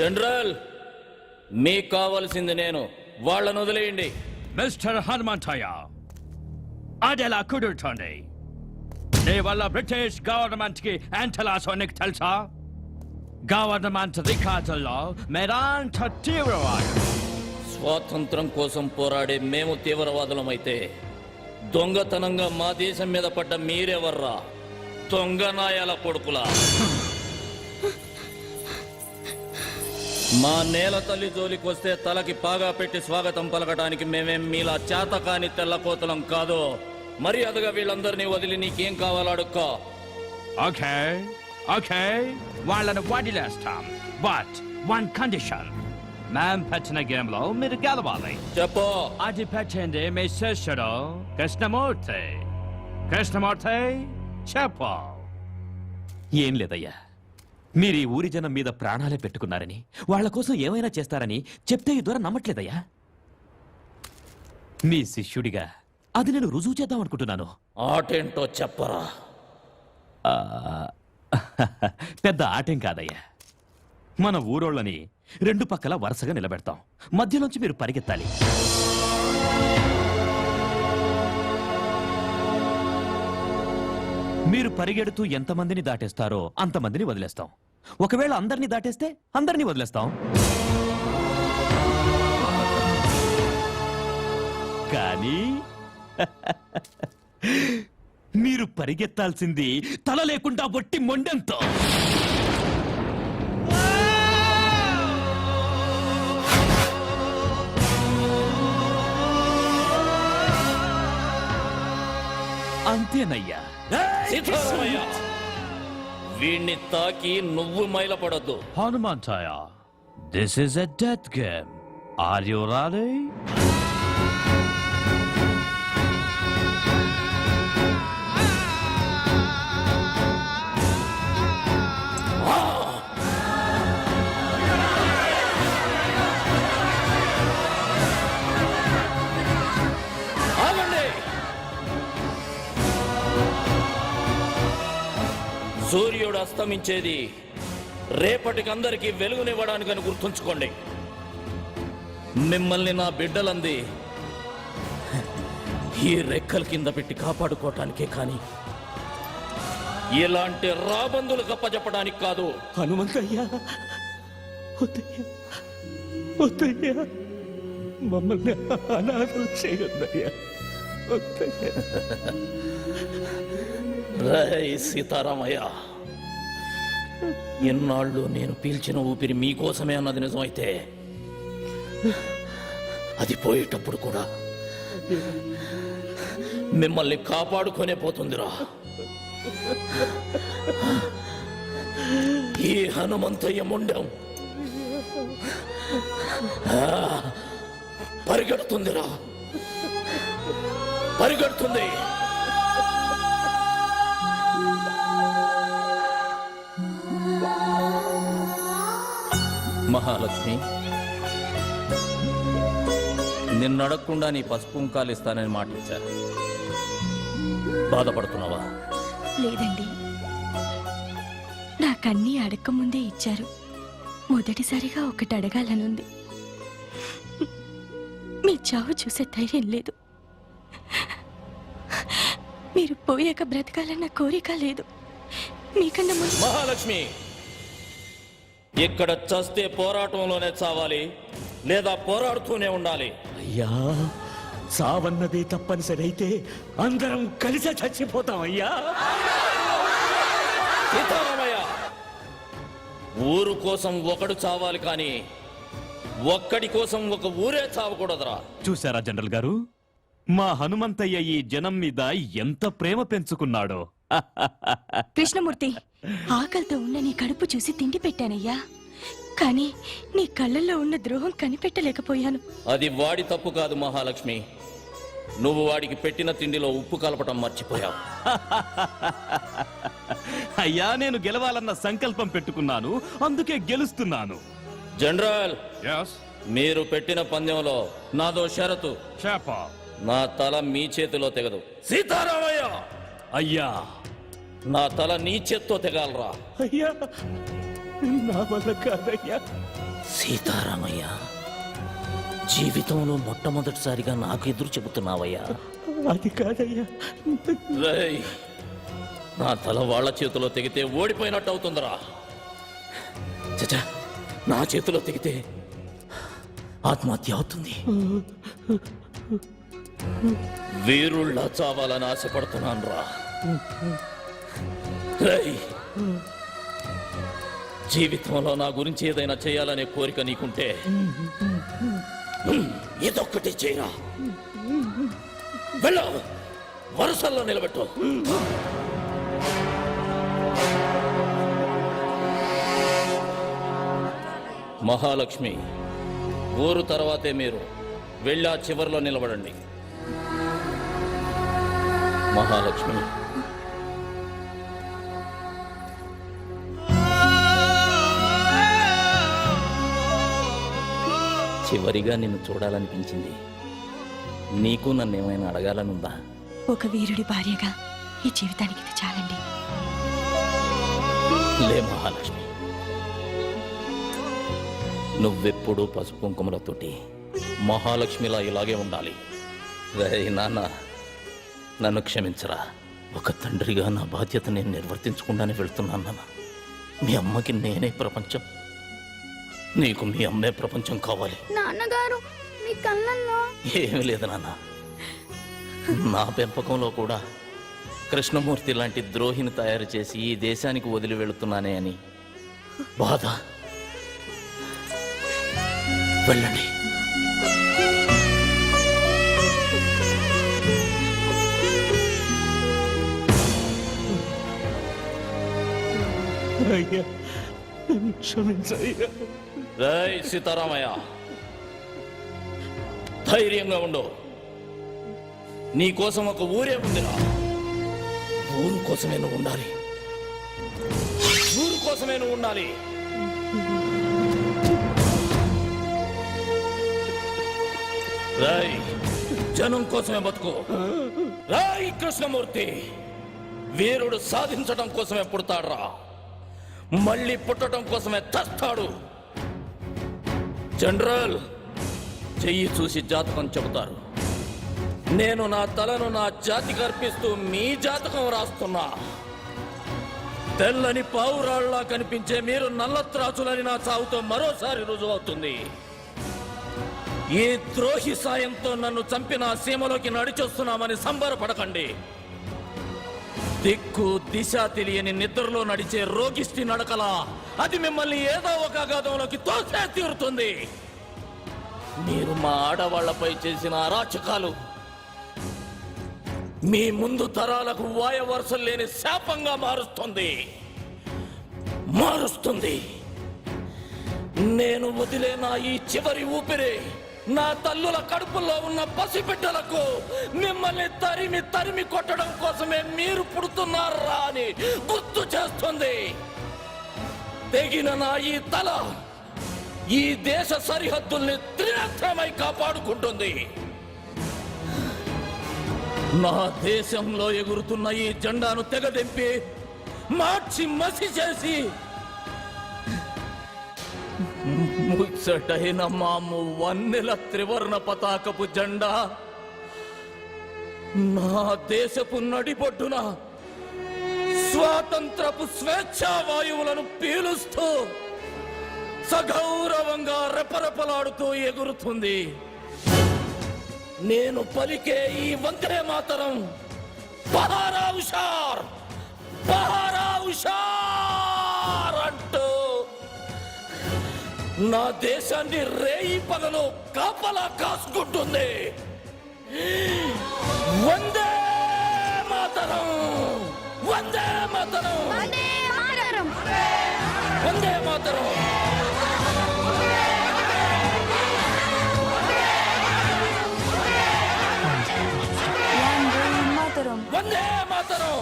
General మీకు కావాల్సింది నేను వాళ్ళను వదిలేయండి. మిస్టర్ హనుమంతయ్య అదెలా కుదురుతోంది? నీ వల్ల బ్రిటిష్ గవర్నమెంట్కి ఎంతలాసో నీకు తెలుసా? గవర్నమెంట్ రికార్డుల్లో మేరాంత తీవ్రవాదు. స్వాతంత్రం కోసం పోరాడే మేము తీవ్రవాదులమైతే దొంగతనంగా మా దేశం మీద పడ్డ మీరెవర్రా? దొంగ నాయాల కొడుకులా? మా నేల తల్లి జోలికొస్తే తలకి పాగా పెట్టి స్వాగతం పలకడానికి మేమేం మీలా చేతకాని తెల్లకోతలం కాదు. మర్యాదగా వీళ్ళందరినీ వదిలి నీకేం కావాలో అడుక్కో? ఓకే ఓకే వాళ్ళని వదిలేస్తాం. బట్ వన్ కండిషన్ మేం పెట్టిన గేమ్లో మీరు గెలవాలి. చెప్పు. అది పెట్టింది మీ శిష్యుడు కృష్ణమూర్తి. కృష్ణమూర్తి చెప్పు. ఏం లేదయ్యా. మీరు ఈ ఊరి జనం మీద ప్రాణాలే పెట్టుకున్నారని వాళ్ళ కోసం ఏమైనా చేస్తారని చెప్తే ఈ దూరం నమ్మట్లేదయ్యా. మీ శిష్యుడిగా అది నేను రుజువు చేద్దాం అనుకుంటున్నాను. ఆటేంటో చెప్పరా. ఆ, పెద్ద ఆటేం కాదయ్యా. మన ఊరోళ్ళని రెండు పక్కల వరుసగా నిలబెడతాం. మధ్యలోంచి మీరు పరిగెత్తాలి. మీరు పరిగెడుతూ ఎంతమందిని దాటేస్తారో అంతమందిని వదిలేస్తాం. ఒకవేళ అందరినీ దాటేస్తే అందరినీ వదిలేస్తాం. కానీ మీరు పరిగెత్తాల్సింది తల లేకుండా ఒట్టి మొండెంతో. అంతేనయ్యా. సీతారామయ్య వీణ్ణి తాకి నువ్వు మైలపడద్దు. Hanumanthayya this is a death game are you ready సూర్యుడు అస్తమించేది. రేపటికందరికీ వెలుగునివ్వడానికని గుర్తుంచుకోండి. మిమ్మల్ని నా బిడ్డలంది ఈ రెక్కల కింద పెట్టి కాపాడుకోవటానికే కానీ ఇలాంటి రాబందులు గప్పచెప్పడానికి కాదు. హనుమంతయ్యా వద్దయ్యా వద్దయ్యా మమ్మల్ని అనాథం చేయొద్దయ్యా వద్దయ్యా రై సీతారామయ్య. ఎన్నాళ్ళు నేను పీల్చిన ఊపిరి మీకోసమే అన్నది నిజమైతే అది పోయేటప్పుడు కూడా మిమ్మల్ని కాపాడుకునే పోతుందిరా. ఈ హనుమంతయ్య ముండం. పరిగెడుతుందిరా. పరిగెడుతుంది. మహాలక్ష్మి నిన్ను అడగకుండా నీ పసుపు కుంకాలు ఇస్తానని మాట ఇచ్చారు బాధపడుతున్నావా? లేదండి. నాకన్నీ అడగకముందే ఇచ్చారు. మొదటిసారిగా ఒకటి అడగాలనుంది. మీ చావు చూసే ధైర్యం లేదు. మీరు పోయాక బ్రతకాలన్న కోరిక లేదు. మీకన్నా ముందు మహాలక్ష్మి! ఇక్కడ చస్తే పోరాటంలోనే చావాలి లేదా పోరాడుతూనే ఉండాలి. అయ్యా సావన్నది తప్పనిసరి అయితే అందరం కలిసి చచ్చిపోతాం అయ్యా. సీతారామయ్య ఊరు కోసం ఒకడు చావాలి కానీ ఒక్కడి కోసం ఒక ఊరే చావకూడదురా. చూసారా జనరల్ గారు? మా హనుమంతయ్య ఈ జనం మీద ఎంత ప్రేమ పెంచుకున్నాడో. కృష్ణమూర్తి ఆకలితో ఉన్న నీ కడుపు చూసి తిండి పెట్టానయ్యా. కానీ నీ కళ్ళల్లో ఉన్న ద్రోహం కనిపెట్టలేకపోయాను. అది వాడి తప్పు కాదు మహాలక్ష్మి. నువ్వు వాడికి పెట్టిన తిండిలో ఉప్పు కలపటం మర్చిపోయావు. అయ్యా నేను గెలవాలన్న సంకల్పం పెట్టుకున్నాను. అందుకే గెలుస్తున్నాను. జనరల్ మీరు పెట్టిన పందెంలో నాదో షరతు. నా తల మీ చేతిలో తెగదు. సీతారామయ్య! అయ్యా నా తల నీ చేత్తో తెగాలరా. అయ్యా నా వల్ల కాదయ్యా. సీతారామయ్య జీవితంలో మొట్టమొదటిసారిగా నాకు ఎదురు చెబుతున్నావయ్యా. అది కాదయ్యా. రేయ్ నా తల వాళ్ళ చేతిలో తెగితే ఓడిపోయినట్టు అవుతుందిరా. చచా నా చేతిలో తెగితే ఆత్మహత్య అవుతుంది. వీరుళ్ళ చావాలని ఆశపడుతున్నాను రా జీవితంలో నా గురించి ఏదైనా చేయాలనే కోరిక నీకుంటే ఇదొక్కటి చేయరా. వెళ్ళు. వరుసల్లో నిలబెట్టు. మహాలక్ష్మి ఊరు తర్వాతే మీరు. వెళ్ళా చివరిలో నిలబడండి. మహాలక్ష్మి. చివరిగా నిన్ను చూడాలనిపించింది. నీకు నన్ను ఏమైనా అడగాలనుందా? ఒక వీరుడి భార్యగా ఈ జీవితానికి ఇది చాలండి. లే మహాలక్ష్మి. నువ్వెప్పుడు పసుపు కుంకుమలతోటి మహాలక్ష్మిలా ఇలాగే ఉండాలి. రేయ్ నాన్న నన్ను క్షమించరా. ఒక తండ్రిగా నా బాధ్యత నేను నిర్వర్తించకుండానే వెళ్తున్నాను నాన్న. మీ అమ్మకి నేనే ప్రపంచం. నీకు మీ అమ్మే ప్రపంచం కావాలి. నాన్నగారు మీ కళ్ళల్లో. ఏమీ లేదు నాన్న. నా పెంపకంలో కూడా కృష్ణమూర్తి లాంటి ద్రోహిని తయారు చేసి ఈ దేశానికి వదిలి వెళుతున్నానే అని బాధ. వెళ్ళండి. అయ్యా. క్షమించయ్యా. సీతారామయ్య ధైర్యంగా ఉండు. నీ కోసం ఒక ఊరే ఉందిరా. ఊరు కోసమే నువ్వు ఉండాలి. ఊరు కోసమే నువ్వు ఉండాలి. రాయ్ జనం కోసమే బతుకు. రాయ్ కృష్ణమూర్తి వీరుడు సాధించడం కోసమే పుడతాడ్రా. మళ్ళీ పుట్టడం కోసమే తస్తాడు. జనరల్ చెయ్యి చూసి జాతకం చెబుతారు. నేను నా తలను నా జాతికి అర్పిస్తూ మీ జాతకం రాస్తున్నా. తెల్లని పావురాళ్ళా కనిపించే మీరు నల్లత్రాచులని నా చావుతో మరోసారి రుజువవుతుంది. ఈ ద్రోహి సాయంతో నన్ను చంపిన సీమలోకి నడిచొస్తున్నామని సంబరపడకండి. దిక్కు దిశ తెలియని నిద్రలో నడిచే రోగిష్టి నడకల. అది మిమ్మల్ని ఏదో ఒక అగాధంలోకి తోసే తీరుతుంది. మీరు మా ఆడవాళ్ళపై చేసిన అరాచకాలు మీ ముందు తరాలకు వాయ వరుసలు లేని శాపంగా మారుస్తుంది. మారుస్తుంది. నేను వదిలే నా ఈ చివరి ఊపిరి. నా తల్లుల కడుపులో ఉన్న పసిబిడ్డలకు మిమ్మల్ని తరిమి తరిమి కొట్టడం కోసమే మీరు పుడుతున్నారా అని గుర్తు చేస్తుంది. తెగిన నా ఈ తల ఈ దేశ సరిహద్దుల్ని త్రినత్రమై కాపాడుకుంటుంది. నా దేశంలో ఎగురుతున్న ఈ జెండాను తెగదెంపి మార్చి మసి చేసి ముచ్చటైన మాము వన్నెల త్రివర్ణ పతాకపు జెండా. నా దేశపు నడిబొడ్డున స్వాతంత్రపు స్వేచ్ఛా వాయువులను పీలుస్తూ సగౌరవంగా రెపరెపలాడుతూ ఎగురుతుంది. నేను పలికే ఈ వందే మాతరం బహారా ఉషార్ బహారా ఉషార్ నా దేశాన్ని రేయి పగలు కాపలా కాసుకుంటుంది. వందే మాతరం! వందే మాతరం! వందే మాతరం! వందే మాతరం! వందే మాతరం! వందే మాతరం!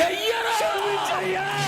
సీతారామయ్య అయ్యా ఆ! ఎయ్యరా!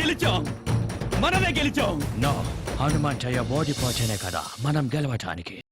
గెలిచాం. మనమే గెలిచాం. నో హనుమాన్ హనుమంతయ్య ఓడిపోతేనే కదా మనం గెలవటానికి.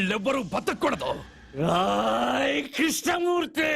వీళ్ళెవ్వరూ బతకూడదు. కృష్ణమూర్తి!